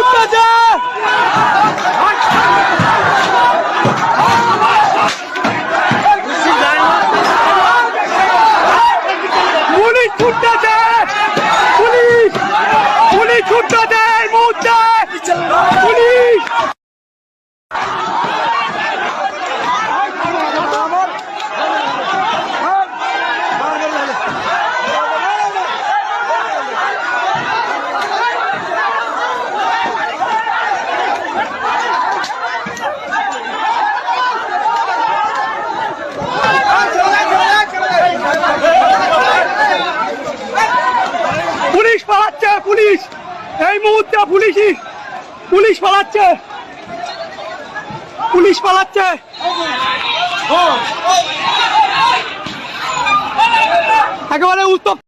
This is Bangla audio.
ছুটতে যায় পুলিশ ছুটতে যায় পালাচ্ছে পুলিশ। এই মুহূর্তে পুলিশই পুলিশ পালাচ্ছে। পুলিশ পালাচ্ছে। একেবারে উত্তপ